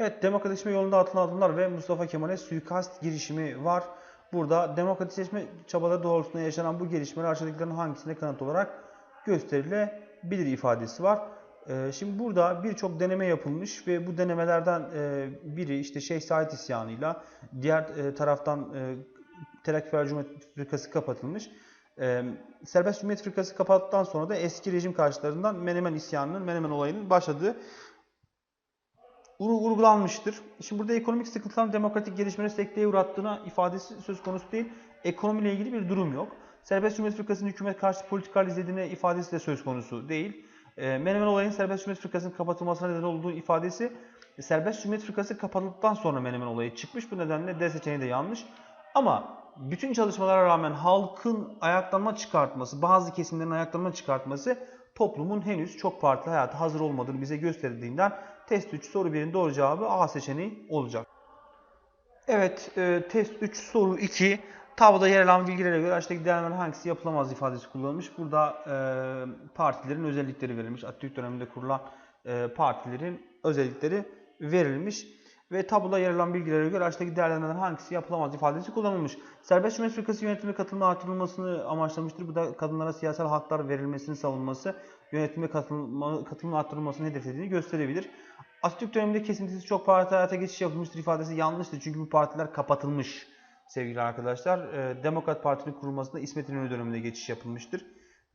Evet, demokratikleşme yolunda atılan adımlar ve Mustafa Kemal'e suikast girişimi var. Burada demokratikleşme çabaları doğrultusunda yaşanan bu gelişmeler aşağıdakilerin hangisine kanıt olarak gösterilebilir ifadesi var. Ee, Şimdi burada birçok deneme yapılmış ve bu denemelerden e, biri işte Şeyh Said isyanıyla diğer e, taraftan e, Terakkifer Cumhuriyet Fırkası kapatılmış. Serbest Cumhuriyet Fırkası kapattıktan sonra da eski rejim karşılarından Menemen isyanının, Menemen olayının başladığı vurgulanmıştır. Şimdi burada ekonomik sıkıntıların demokratik gelişmeleri sekteye uğrattığına ifadesi söz konusu değil. Ekonomiyle ilgili bir durum yok. Serbest Cumhuriyet Fırkası'nın hükümet karşı politikalar izlediğine ifadesi de söz konusu değil. E, Menemen olayın Serbest Cumhuriyet Fırkası'nın kapatılmasına neden olduğu ifadesi e, Serbest Cumhuriyet Fırkası kapatıldıktan sonra Menemen olayı çıkmış. Bu nedenle D seçeneği de yanlış. Ama bütün çalışmalara rağmen halkın ayaklanma çıkartması, bazı kesimlerin ayaklanma çıkartması toplumun henüz çok partili hayata hazır olmadığını bize gösterdiğinden test 3 soru 1'in doğru cevabı A seçeneği olacak. Evet, e, test 3 soru 2. Tabloda yer alan bilgilere göre aşağıdaki değerlerin hangisi yapılamaz ifadesi kullanılmış. Burada e, partilerin özellikleri verilmiş. Atatürk döneminde kurulan e, partilerin özellikleri verilmiş. Ve tabloda yer alan bilgilere göre aşağıdaki değerlendirmelerden hangisi yapılamaz ifadesi kullanılmış. Serbest Cumhuriyet Fırkası yönetimine katılma artırılmasını amaçlamıştır. Bu da kadınlara siyasal haklar verilmesini savunması, yönetime katılma, katılımın artırılmasını hedeflediğini gösterebilir. Atatürk döneminde kesintisiz çok parti hayata geçiş yapılmıştır ifadesi yanlıştır. Çünkü bu partiler kapatılmış sevgili arkadaşlar. Ee, Demokrat Parti'nin kurulmasında İsmet İnönü döneminde geçiş yapılmıştır.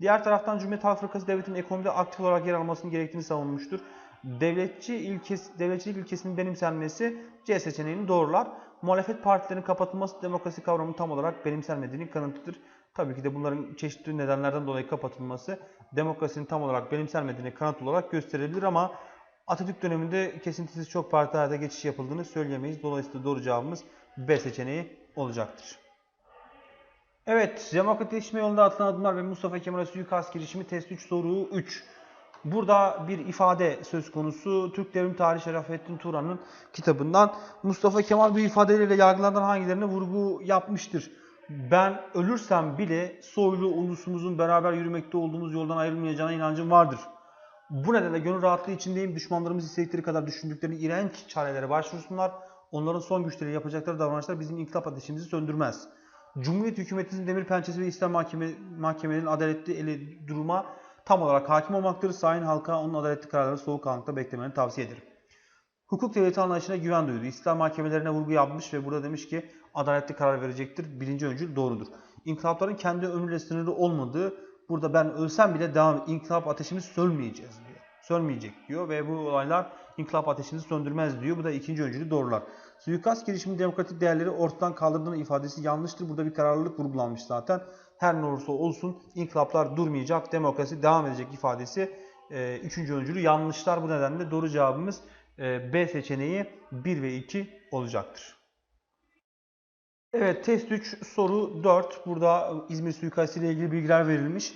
Diğer taraftan Cumhuriyet Halk Fırkası devletin ekonomide aktif olarak yer almasının gerektiğini savunmuştur. Devletçi ilkesi, devletçilik ilkesinin benimsenmesi C seçeneğini doğrular. Muhalefet partilerinin kapatılması demokrasi kavramının tam olarak benimsenmediğinin kanıtıdır. Tabii ki de bunların çeşitli nedenlerden dolayı kapatılması demokrasinin tam olarak benimsenmediğine kanıt olarak gösterilir ama Atatürk döneminde kesintisiz çok parti hayata geçiş yapıldığını söyleyemeyiz. Dolayısıyla doğru cevabımız B seçeneği olacaktır. Evet, demokratikleşme yolunda atılan adımlar ve Mustafa Kemal'e suikast girişimi test 3 soru 3. Burada bir ifade söz konusu. Türk Devrim Tarihi Şerafettin Turan'ın kitabından Mustafa Kemal bu ifadeleriyle yargılardan hangilerine vurgu yapmıştır? Ben ölürsem bile soylu ulusumuzun beraber yürümekte olduğumuz yoldan ayrılmayacağına inancım vardır. Bu nedenle gönül rahatlığı içindeyim. Düşmanlarımız istedikleri kadar düşündükleri iğrenç çarelere başvursunlar. Onların son güçleri yapacakları davranışlar bizim inkılap ateşimizi söndürmez. Cumhuriyet hükümetimizin demir pençesi ve İslam mahkeme, mahkemelerinin adaletli eli duruma tam olarak hakim olmaktır. Sayın halka onun adaletli kararları soğukkanlıkla beklemeni tavsiye ederim. Hukuk devleti anlayışına güven duydu. İslam mahkemelerine vurgu yapmış ve burada demiş ki adaletli karar verecektir. Birinci öncül doğrudur. İnkılapların kendi ömrüyle sınırlı olmadığı burada ben ölsem bile devam inkılap ateşimiz sönmeyeceğiz diyor. Sönmeyecek diyor ve bu olaylar inkılap ateşimizi söndürmez diyor. Bu da ikinci öncülü doğrular. Suikast girişiminin demokratik değerleri ortadan kaldırdığının ifadesi yanlıştır. Burada bir kararlılık vurgulanmış zaten. Her ne olursa olsun inkılaplar durmayacak, demokrasi devam edecek ifadesi e, üçüncü öncülü yanlışlar. Bu nedenle doğru cevabımız B seçeneği 1 ve 2 olacaktır. Evet test 3 soru 4. Burada İzmir suikastı ile ilgili bilgiler verilmiş.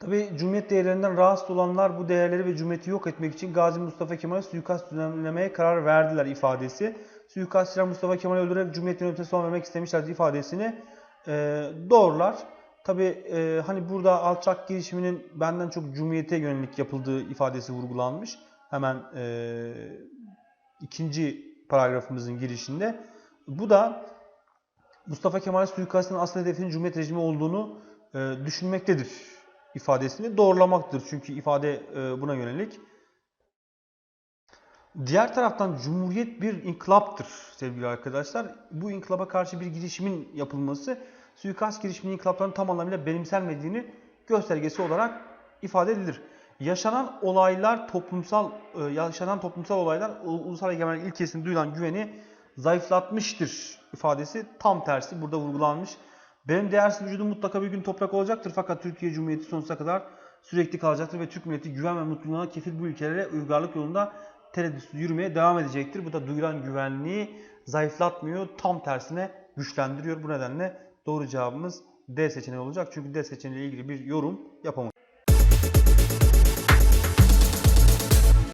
Tabi Cumhuriyet değerlerinden rahatsız olanlar bu değerleri ve Cumhuriyeti yok etmek için Gazi Mustafa Kemal'e suikast düzenlemeye karar verdiler ifadesi. Suikastçılar Mustafa Kemal'i öldürerek Cumhuriyet yönetimine son vermek istemişlerdi ifadesini e, doğrular. Tabi e, hani burada alçak girişiminin benden çok Cumhuriyete yönelik yapıldığı ifadesi vurgulanmış. Hemen e, ikinci paragrafımızın girişinde. Bu da Mustafa Kemal suikastının asıl hedefinin Cumhuriyet rejimi olduğunu e, düşünmektedir ifadesini doğrulamaktır. Çünkü ifade e, buna yönelik. Diğer taraftan Cumhuriyet bir inkılaptır sevgili arkadaşlar. Bu inkılaba karşı bir girişimin yapılması suikast girişiminin inkılapların tam anlamıyla benimsenmediğini göstergesi olarak ifade edilir. Yaşanan olaylar toplumsal e, yaşanan toplumsal olaylar ulusal egemenlik ilkesine duyulan güveni zayıflatmıştır ifadesi tam tersi burada vurgulanmış. Benim değersiz vücudum mutlaka bir gün toprak olacaktır fakat Türkiye Cumhuriyeti sonsuza kadar sürekli kalacaktır ve Türk milleti güven ve mutluluğuna kefil bu ülkelere uygarlık yolunda tereddütsüz yürümeye devam edecektir. Bu da duyulan güvenliği zayıflatmıyor, tam tersine güçlendiriyor. Bu nedenle doğru cevabımız D seçeneği olacak. Çünkü D seçeneği ile ilgili bir yorum yapamamış.